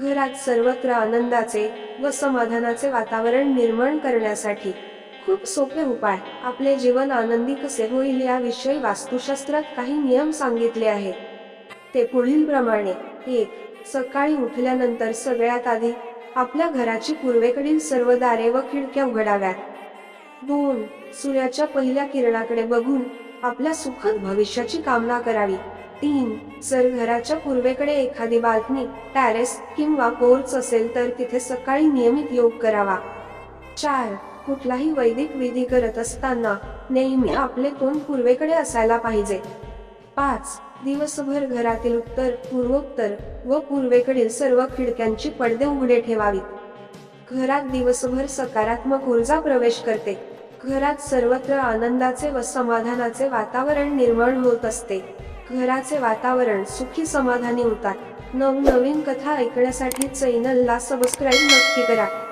घरात सर्वत्र आनंदाचे व समाधानाचे वातावरण निर्माण करण्यासाठी. खूप सोपे उपाय. आपले जीवन आनंदी कसे होईल याविषयी वास्तुशास्त्रात काही नियम सांगितले आहेत. ते पुढील प्रमाणे. एक सकाळी उठल्यानंतर सगळ्यात आधी आपल्या घराची पूर्वेकडील सर्व दारे व खिडक्या उघडाव्यात. दोन सूर्याच्या पहिल्या किरणाकडे बघून आपल्या सुखद भविष्याची कामना करावी. तीन. जर घराच्या पूर्वेकडे एखादी बाल्कनी टॅरेस किंवा पोर्च असेल तर तिथे सकाळी नियमित योग करावा. चार. कुठलाही वैदिक विधी करत असताना नेहमी आपले तोंड पूर्वेकडे असायला पाहिजे. पाच. दिवसभर घरातील उत्तर पूर्वोत्तर व पूर्वेकडील सर्व खिडक्यांची पडदे उघडे ठेवावीत. घरात दिवसभर सकारात्मक ऊर्जा प्रवेश करते. घरात सर्वत्र आनंदाचे व समाधानाचे वातावरण निर्माण होत असते. घराचे वातावरण सुखी समाधानी होतात. नवनवीन कथा ऐकण्यासाठी चॅनलला सबस्क्राईब नक्की करा.